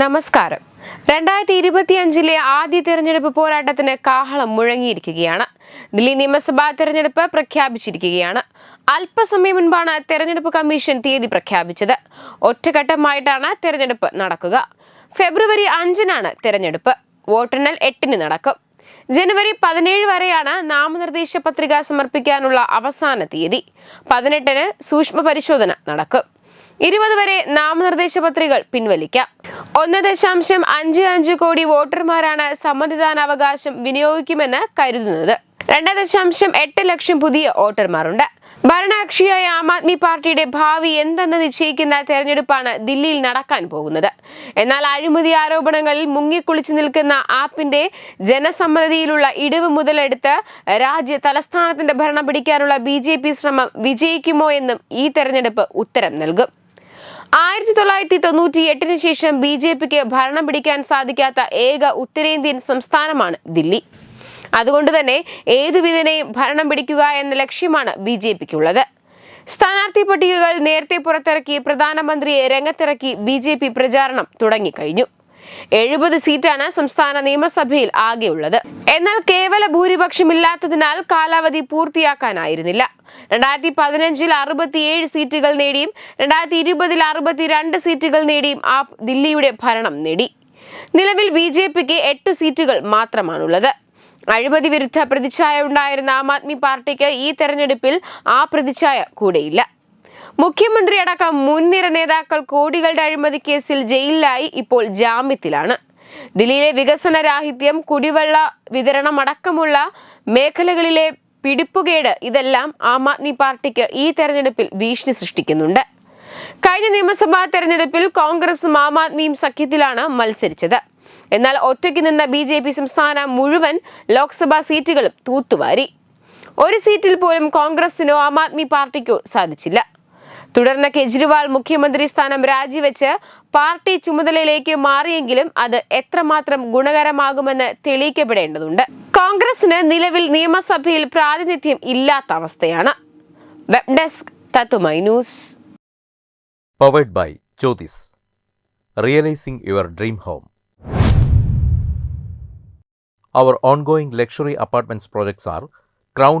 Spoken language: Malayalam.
നമസ്കാരം. രണ്ടായിരത്തി ഇരുപത്തിയഞ്ചിലെ ആദ്യ തിരഞ്ഞെടുപ്പ് പോരാട്ടത്തിന് കാഹളം മുഴങ്ങിയിരിക്കുകയാണ്. ദില്ലി നിയമസഭാ തെരഞ്ഞെടുപ്പ് പ്രഖ്യാപിച്ചിരിക്കുകയാണ്. അല്പസമയം മുൻപാണ് തെരഞ്ഞെടുപ്പ് കമ്മീഷൻ തീയതി പ്രഖ്യാപിച്ചത്. ഒറ്റഘട്ടമായിട്ടാണ് തെരഞ്ഞെടുപ്പ് നടക്കുക. ഫെബ്രുവരി അഞ്ചിനാണ് തെരഞ്ഞെടുപ്പ്. വോട്ടെണ്ണൽ എട്ടിന് നടക്കും. ജനുവരി പതിനേഴ് വരെയാണ് നാമനിർദ്ദേശ പത്രിക സമർപ്പിക്കാനുള്ള അവസാന തീയതി. പതിനെട്ടിന് സൂക്ഷ്മ പരിശോധന നടക്കും. ഇരുപത് വരെ നാമനിർദ്ദേശ പത്രികകൾ പിൻവലിക്കാം. ഒന്ന് ദശാംശം അഞ്ച് അഞ്ച് കോടി വോട്ടർമാരാണ് സമ്മതിദാനാവകാശം വിനിയോഗിക്കുമെന്ന് കരുതുന്നത്. രണ്ട് ദശാംശം എട്ട് ലക്ഷം പുതിയ വോട്ടർമാരുണ്ട്. ഭരണകക്ഷിയായ ആം ആദ്മി പാർട്ടിയുടെ ഭാവി എന്തെന്ന് നിശ്ചയിക്കുന്ന തെരഞ്ഞെടുപ്പാണ് ദില്ലിയിൽ നടക്കാൻ പോകുന്നത്. എന്നാൽ അഴിമതി ആരോപണങ്ങളിൽ മുങ്ങിക്കുളിച്ചു നിൽക്കുന്ന ആപ്പിന്റെ ജനസമ്മതിയിലുള്ള ഇടിവ് മുതലെടുത്ത് രാജ്യ തലസ്ഥാനത്തിന്റെ ഭരണം പിടിക്കാനുള്ള ബി ശ്രമം വിജയിക്കുമോ എന്നും ഈ തെരഞ്ഞെടുപ്പ് ഉത്തരം നൽകും. ആയിരത്തി തൊള്ളായിരത്തി തൊണ്ണൂറ്റി എട്ടിന് ശേഷം ബി ജെ പിക്ക് ഭരണം പിടിക്കാൻ സാധിക്കാത്ത ഏക ഉത്തരേന്ത്യൻ സംസ്ഥാനമാണ് ദില്ലി. അതുകൊണ്ട് തന്നെ ഏതുവിധനെയും ഭരണം പിടിക്കുക എന്ന ലക്ഷ്യമാണ് ബി ജെ പിക്കുള്ളത്. സ്ഥാനാർത്ഥി പട്ടികകൾ നേരത്തെ പുറത്തിറക്കി പ്രധാനമന്ത്രിയെ രംഗത്തിറക്കി ബി ജെ പി പ്രചാരണം തുടങ്ങിക്കഴിഞ്ഞു. എഴുപത് സീറ്റാണ് സംസ്ഥാന നിയമസഭയിൽ ആകെയുള്ളത്. എന്നാൽ കേവല ഭൂരിപക്ഷമില്ലാത്തതിനാൽ കാലാവധി പൂർത്തിയാക്കാനായിരുന്നില്ല. രണ്ടായിരത്തി പതിനഞ്ചിൽ അറുപത്തിയേഴ് സീറ്റുകൾ നേടിയും രണ്ടായിരത്തി ഇരുപതിൽ അറുപത്തിരണ്ട് സീറ്റുകൾ നേടിയും ആപ്പ് ദില്ലിയുടെ ഭരണം നേടി. നിലവിൽ ബി ജെ പിക്ക് എട്ട് സീറ്റുകൾ മാത്രമാണുള്ളത്. അഴിമതി വിരുദ്ധ പ്രതിച്ഛായ ഉണ്ടായിരുന്ന ആം ആദ്മി പാർട്ടിക്ക് ഈ തെരഞ്ഞെടുപ്പിൽ ആ പ്രതിച്ഛായ കൂടെയില്ല. മുഖ്യമന്ത്രി അടക്കം മുൻനിര നേതാക്കൾ കോടികളുടെ അഴിമതി കേസിൽ ജയിലിലായി ഇപ്പോൾ ജാമ്യത്തിലാണ്. ദില്ലിയിലെ വികസന രാഹിത്യം കുടിവെള്ള വിതരണം അടക്കമുള്ള മേഖലകളിലെ പിടിപ്പുകേട് ഇതെല്ലാം ആം ആദ്മി പാർട്ടിക്ക് ഈ തെരഞ്ഞെടുപ്പിൽ ഭീഷണി സൃഷ്ടിക്കുന്നുണ്ട്. കഴിഞ്ഞ നിയമസഭാ തെരഞ്ഞെടുപ്പിൽ കോൺഗ്രസും ആം ആദ്മിയും സഖ്യത്തിലാണ് മത്സരിച്ചത്. എന്നാൽ ഒറ്റയ്ക്ക് നിന്ന ബി ജെ പി സംസ്ഥാനം മുഴുവൻ ലോക്സഭാ സീറ്റുകളും തൂത്തുവാരി. ഒരു സീറ്റിൽ പോലും കോൺഗ്രസിനോ ആം ആദ്മി പാർട്ടിക്കോ സാധിച്ചില്ല. തുടർന്ന് കെജ്രിവാൾ മുഖ്യമന്ത്രി സ്ഥാനം രാജിവെച്ച് പാർട്ടി ചുമതലയിലേക്ക് മാറിയെങ്കിലും അത് എത്രമാത്രം ഗുണകരമാകുമെന്ന് തെളിയിക്കപ്പെടേണ്ടതുണ്ട്. കോൺഗ്രസിന് നിലവിൽ നിയമസഭയിൽ പ്രാതിനിധ്യം ഇല്ലാത്ത അവസ്ഥയാണ്. വെബ് ഡെസ്ക് തത്തുമൈ news. By Jyothis realising your dream home Our ongoing luxury apartments projects are Crown